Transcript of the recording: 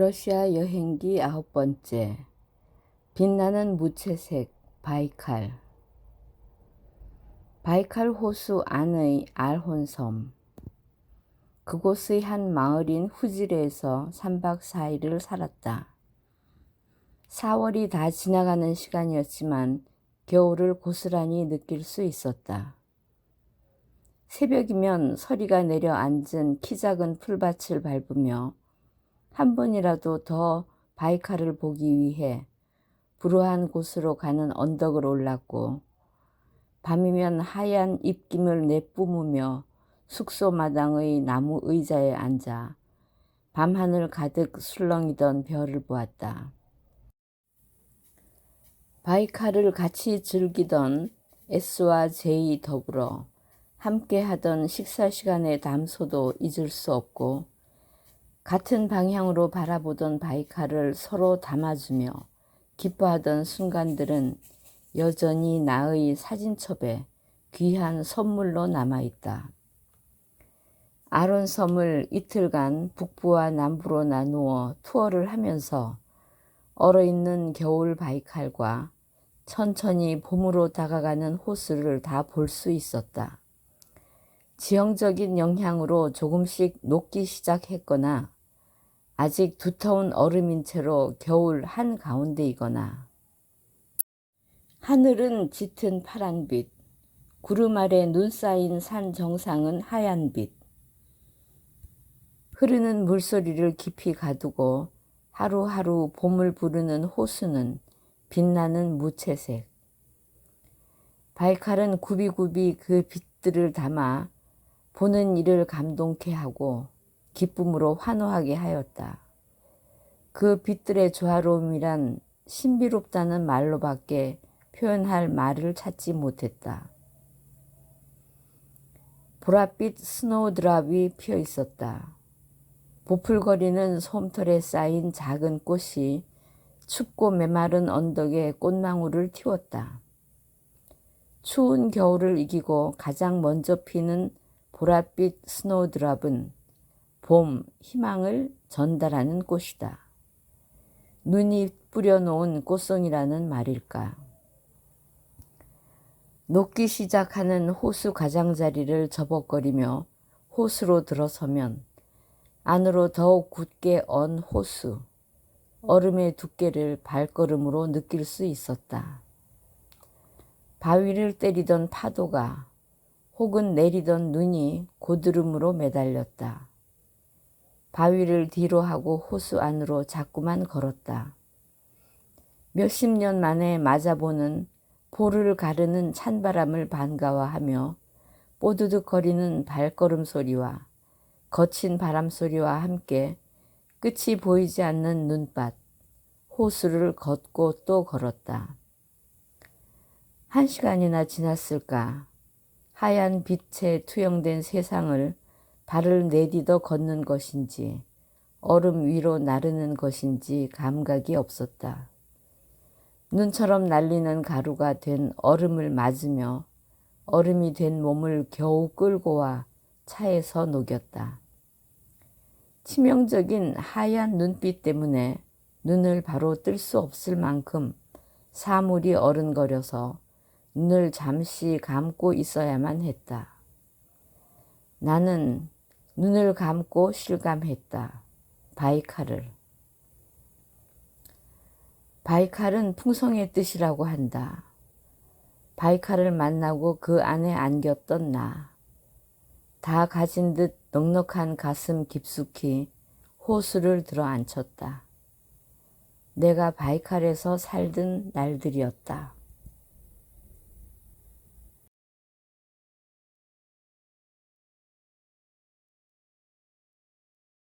러시아 여행기 아홉 번째 빛나는 무채색 바이칼 바이칼 호수 안의 알혼섬 그곳의 한 마을인 후지레에서 3박 4일을 살았다. 4월이 다 지나가는 시간이었지만 겨울을 고스란히 느낄 수 있었다. 새벽이면 서리가 내려앉은 키 작은 풀밭을 밟으며 한 번이라도 더 바이칼을 보기 위해 불우한 곳으로 가는 언덕을 올랐고 밤이면 하얀 입김을 내뿜으며 숙소 마당의 나무 의자에 앉아 밤하늘 가득 술렁이던 별을 보았다. 바이칼을 같이 즐기던 S와 J 더불어 함께 하던 식사 시간의 담소도 잊을 수 없고 같은 방향으로 바라보던 바이칼을 서로 담아주며 기뻐하던 순간들은 여전히 나의 사진첩에 귀한 선물로 남아있다. 아론 섬을 이틀간 북부와 남부로 나누어 투어를 하면서 얼어있는 겨울 바이칼과 천천히 봄으로 다가가는 호수를 다 볼 수 있었다. 지형적인 영향으로 조금씩 녹기 시작했거나 아직 두터운 얼음인 채로 겨울 한가운데이거나 하늘은 짙은 파란빛, 구름 아래 눈 쌓인 산 정상은 하얀 빛, 흐르는 물소리를 깊이 가두고 하루하루 봄을 부르는 호수는 빛나는 무채색. 바이칼은 굽이굽이 그 빛들을 담아 보는 이를 감동케 하고 기쁨으로 환호하게 하였다. 그 빛들의 조화로움이란 신비롭다는 말로밖에 표현할 말을 찾지 못했다. 보랏빛 스노우드랍이 피어 있었다. 보풀거리는 솜털에 쌓인 작은 꽃이 춥고 메마른 언덕에 꽃망울을 틔웠다. 추운 겨울을 이기고 가장 먼저 피는 보랏빛 스노우드랍은 봄 희망을 전달하는 꽃이다. 눈이 뿌려놓은 꽃송이라는 말일까. 녹기 시작하는 호수 가장자리를 저벅거리며 호수로 들어서면 안으로 더욱 굳게 언 호수, 얼음의 두께를 발걸음으로 느낄 수 있었다. 바위를 때리던 파도가 혹은 내리던 눈이 고드름으로 매달렸다. 바위를 뒤로 하고 호수 안으로 자꾸만 걸었다. 몇십 년 만에 맞아보는 볼을 가르는 찬바람을 반가워하며 뽀드득거리는 발걸음 소리와 거친 바람 소리와 함께 끝이 보이지 않는 눈밭, 호수를 걷고 또 걸었다. 한 시간이나 지났을까? 하얀 빛에 투영된 세상을 발을 내디뎌 걷는 것인지 얼음 위로 나르는 것인지 감각이 없었다. 눈처럼 날리는 가루가 된 얼음을 맞으며 얼음이 된 몸을 겨우 끌고 와 차에서 녹였다. 치명적인 하얀 눈빛 때문에 눈을 바로 뜰 수 없을 만큼 사물이 어른거려서 눈을 잠시 감고 있어야만 했다. 나는 눈을 감고 실감했다. 바이칼을. 바이칼은 풍성의 뜻이라고 한다. 바이칼을 만나고 그 안에 안겼던 나. 다 가진 듯 넉넉한 가슴 깊숙이 호수를 들어 앉혔다. 내가 바이칼에서 살던 날들이었다.